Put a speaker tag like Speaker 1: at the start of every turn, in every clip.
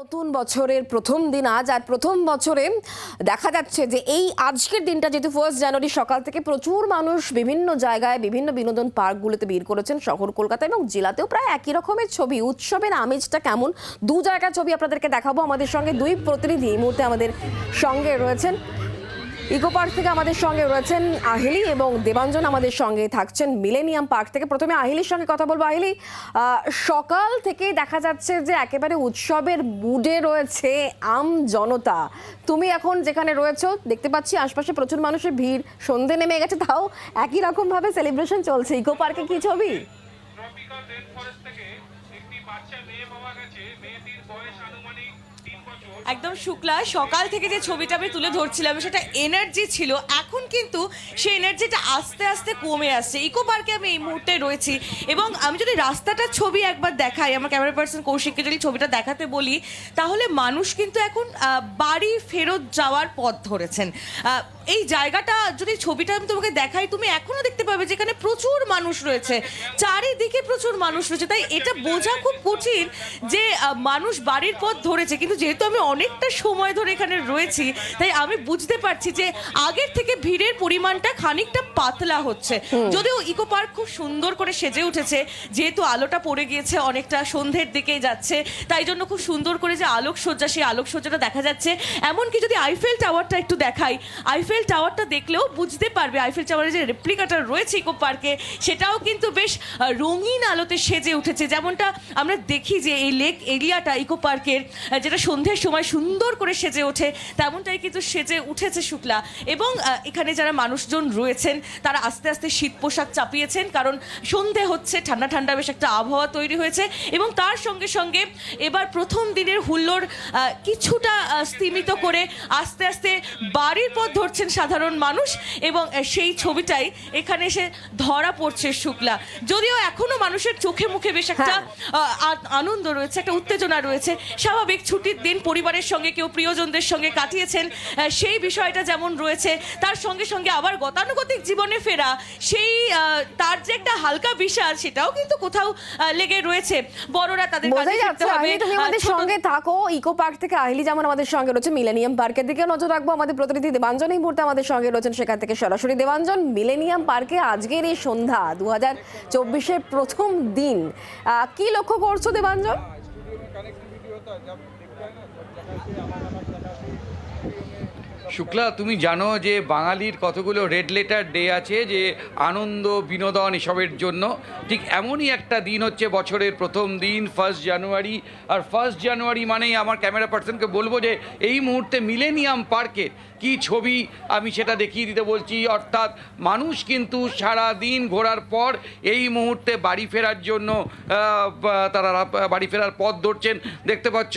Speaker 1: নতুন বছরের প্রথম দিন আজ, আর প্রথম বছরে দেখা যাচ্ছে যে এই আজকের দিনটা, যেহেতু ফার্স্ট জানুয়ারি সকাল থেকে প্রচুর মানুষ বিভিন্ন জায়গায়, বিভিন্ন বিনোদন পার্কগুলোতে ভিড় করেছেন, শহর কলকাতা এবং জেলাতেও প্রায় একই রকমের ছবি। উৎসবের আমেজটা কেমন? দু জায়গার ছবি আপনাদেরকে দেখাবো। আমাদের সঙ্গে দুই প্রতিনিধি এই মুহূর্তে আমাদের সঙ্গে রয়েছেন। ইকো পার্ক থেকে আমাদের সঙ্গে রয়েছেন আহিলি এবং দেবাঞ্জন আমাদের সঙ্গে থাকছেন মিলেনিয়াম পার্ক থেকে। প্রথমে আহিলির সঙ্গে কথা বলব। আহিলি সকাল থেকেই দেখা যাচ্ছে যে একেবারে উৎসবের মুডে রয়েছে আম জনতা। তুমি এখন যেখানে রয়েছো, দেখতে পাচ্ছি আশপাশে প্রচুর মানুষের ভিড়, সন্ধে নেমে গেছে, তাও একই রকম ভাবে সেলিব্রেশন চলছে। ইকো পার্কে কি ছবি?
Speaker 2: থেকে
Speaker 3: একদম শুক্লা, সকাল থেকে যে ছবিটা আমি তুলে ধরছিলাম, সেটা এনার্জি ছিল। এখন কিন্তু সেই এনার্জিটা আস্তে আস্তে কমে আসছে। ইকো পার্কে আমি এই মুহূর্তে রয়েছি। এবং আমি যদি রাস্তাটার ছবি একবার দেখাই, আমার ক্যামেরা পার্সন কৌশিককে যদি ছবিটা দেখাতে বলি, তাহলে মানুষ কিন্তু এখন বাড়ি ফেরত যাওয়ার পথ ধরেছেন। এই জায়গাটা যদি ছবিটা আমি তোমাকে দেখাই তুমি এখনও দেখতে পাবে যেখানে প্রচুর মানুষ রয়েছে। চারিদিকে প্রচুর মানুষ রয়েছে। তাই এটা বোঝা খুব কঠিন যে মানুষ বাড়ির পথ ধরেছে। কিন্তু যেহেতু আমি অনেকটা সময় ধরে এখানে রয়েছি তাই আমি বুঝতে পারছি যে আগের থেকে ভিড়ের পরিমাণটা খানিকটা পাতলা হচ্ছে। যদিও ইকো পার্ক খুব সুন্দর করে সেজে উঠেছে যেহেতু আলোটা পড়ে গিয়েছে অনেকটা সন্ধ্যের দিকে যাচ্ছে। তাই জন্য খুব সুন্দর করে যে আলোকসজ্জা সেই আলোকসজ্জাটা দেখা যাচ্ছে। এমনকি যদি আইফেল টাওয়ারটা একটু দেখাই আইফেল টাওয়ারটা দেখলেও বুঝতে পারবে আইফেল টাওয়ারের যে রেপ্লিকাটা রয়েছে ইকো পার্কে সেটাও কিন্তু বেশ রঙিন আলোতে সেজে উঠেছে। যেমনটা আমরা দেখি যে এই লেক এরিয়াটা ইকো পার্কের যেটা সন্ধ্যের সময় সুন্দর করে সেজে ওঠে তেমনটাই কিন্তু সেজে উঠেছে শুক্লা। এবং এখানে যারা মানুষজন রয়েছেন তারা আস্তে আস্তে শীত পোশাক চাপিয়েছেন কারণ সন্ধে হচ্ছে ঠান্ডা ঠান্ডা বেশ একটা আবহাওয়া তৈরি হয়েছে। এবং তার সঙ্গে সঙ্গে এবার প্রথম দিনের হুল্লোড় আহ, কিছুটা স্তিমিত করে আস্তে আস্তে বাড়ির পথ ধরছেন সাধারণ মানুষ এবং সেই ছবিটাই এখানে এসে ধরা পড়ছে শুক্লা। যদিও এখনও মানুষের চোখে মুখে বেশ একটা
Speaker 1: হ্যাঁ।
Speaker 3: আনন্দ রয়েছে একটা উত্তেজনা রয়েছে। স্বাভাবিক ছুটির দিন পরিবারের সঙ্গে কেউ প্রিয়জনদের সঙ্গে কাটিয়েছেন সেই বিষয়টা যেমন রয়েছে তার সঙ্গে সঙ্গে আবার গতানুগতিক জীবনে ফেরা সেই তার যে একটা হালকা বিষয় সেটাও কিন্তু কোথাও লেগে রয়েছে। বড়রা তাদের কাজে হবে।
Speaker 1: তুমি আমাদের সঙ্গে থাকো ইকো পার্ক থেকে আহিলি যেমন আমাদের সঙ্গে রয়েছে মিলেনিয়াম পার্কের দিকে নজর রাখব আমাদের প্রতিনিধি দেবাঞ্জন এই মুহূর্তে আমাদের সঙ্গে রয়েছেন সেখান থেকে সরাসরি দেবাঞ্জন মিলেনিয়াম পার্কে আজকের এই সন্ধ্যা দু হাজার চব্বিশের প্রথম দিন। কি লক্ষ্য করছ দেবাঞ্জন?
Speaker 4: শুক্লা, তুমি জানো যে বাঙালির কতগুলো রেড লেটার ডে আছে যে আনন্দ, বিনোদন এসবের জন্য। ঠিক এমনই একটা দিন হচ্ছে বছরের প্রথম দিন ফার্স্ট জানুয়ারি আর ফার্স্ট জানুয়ারি মানেই আমার ক্যামেরা পার্সনকে বলব যে এই মুহূর্তে মিলেনিয়াম পার্কে কি ছবি আমি সেটা দেখিয়ে দিতে বলছি। অর্থাৎ মানুষ কিন্তু সারা দিন ঘোরার পর এই মুহূর্তে বাড়ি ফেরার জন্য তারা, বাড়ি ফেরার পথ ধরছেন। দেখতে পাচ্ছ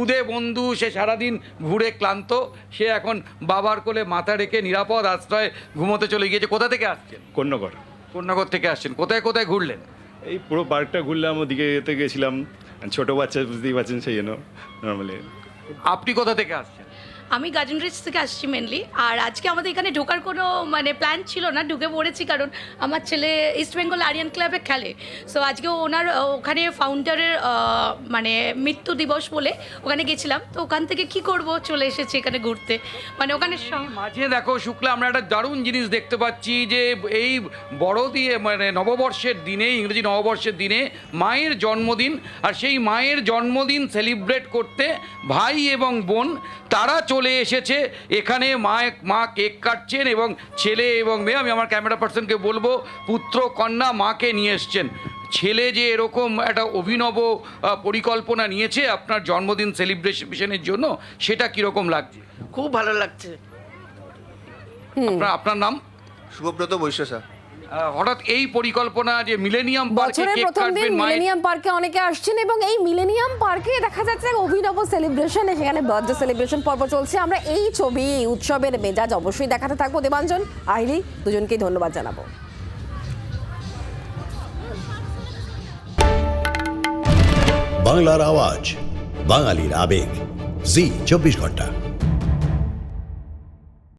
Speaker 4: খুদে বন্ধু সে সারাদিন ঘুরে ক্লান্ত সে এখন বাবার কোলে মাথা রেখে নিরাপদ আশ্রয়ে ঘুমোতে চলে গিয়েছে। কোথা থেকে আসছেন?
Speaker 5: কন্যাগর
Speaker 4: কন্যাগর থেকে আসছেন। কোথায় কোথায় ঘুরলেন?
Speaker 5: এই পুরো পার্কটা ঘুরলাম ওদিকে এতে গেছিলাম। ছোটো বাচ্চা বুঝতেই পারছেন সেই জন্য নর্মালি
Speaker 4: আপনি কোথা থেকে আসছেন?
Speaker 6: আমি গার্ডেন রিচ থেকে আসছি মেনলি আর আজকে আমাদের এখানে ঢোকার কোনো মানে প্ল্যান ছিল না, ঢুকে পড়েছি কারণ আমার ছেলে ইস্ট বেঙ্গল আরিয়ান ক্লাবে খেলে। সো আজকে ওনার ওখানে ফাউন্ডারের মানে মৃত্যু দিবস বলে ওখানে গেছিলাম। তো ওখান থেকে কি করব, চলে এসেছি এখানে ঘুরতে। মানে ওখানে
Speaker 4: মাঝে দেখো শুক্লা, আমরা একটা দারুণ জিনিস দেখতে পাচ্ছি যে এই বড় দিয়ে মানে নববর্ষের দিনে, ইংরেজি নববর্ষের দিনে মায়ের জন্মদিন, আর সেই মায়ের জন্মদিন সেলিব্রেট করতে ভাই এবং বোন, তারা চলে এসেছে। এখানে মা মা কেক কাটছেন এবং ছেলে এবং মেয়ে আমি আমার ক্যামেরা পার্সনকে বলব পুত্র কন্যা মাকে নিয়ে এসছেন। ছেলে যে এরকম একটা অভিনব পরিকল্পনা নিয়েছে আপনার জন্মদিন সেলিব্রেশনের জন্য সেটা কীরকম লাগছে?
Speaker 7: খুব ভালো লাগছে।
Speaker 4: আপনার নাম?
Speaker 7: শুভব্রত বৈশ্য
Speaker 4: আহ, হঠাৎ এই পরিকল্পনা যে মিলেনিয়াম পার্কে
Speaker 1: বছরের
Speaker 4: কেক
Speaker 1: প্রথম দিন
Speaker 4: কাটবেন
Speaker 1: মিলেনিয়াম পার্কে অনেকে আসছেন এবং এই মিলেনিয়াম পার্কে দেখা যাচ্ছে অভিনব সেলিব্রেশন সেখানে বার্থডে সেলিব্রেশন পর্ব চলছে। আমরা এই ছবি এই উৎসবের মেজাজ অবশ্যই দেখাতে থাকব। দেবাঞ্জন আহিলি দুজনকেই ধন্যবাদ জানাব।
Speaker 8: বাংলার আওয়াজ বাঙালির আবেগ। জি চব্বিশ ঘণ্টা।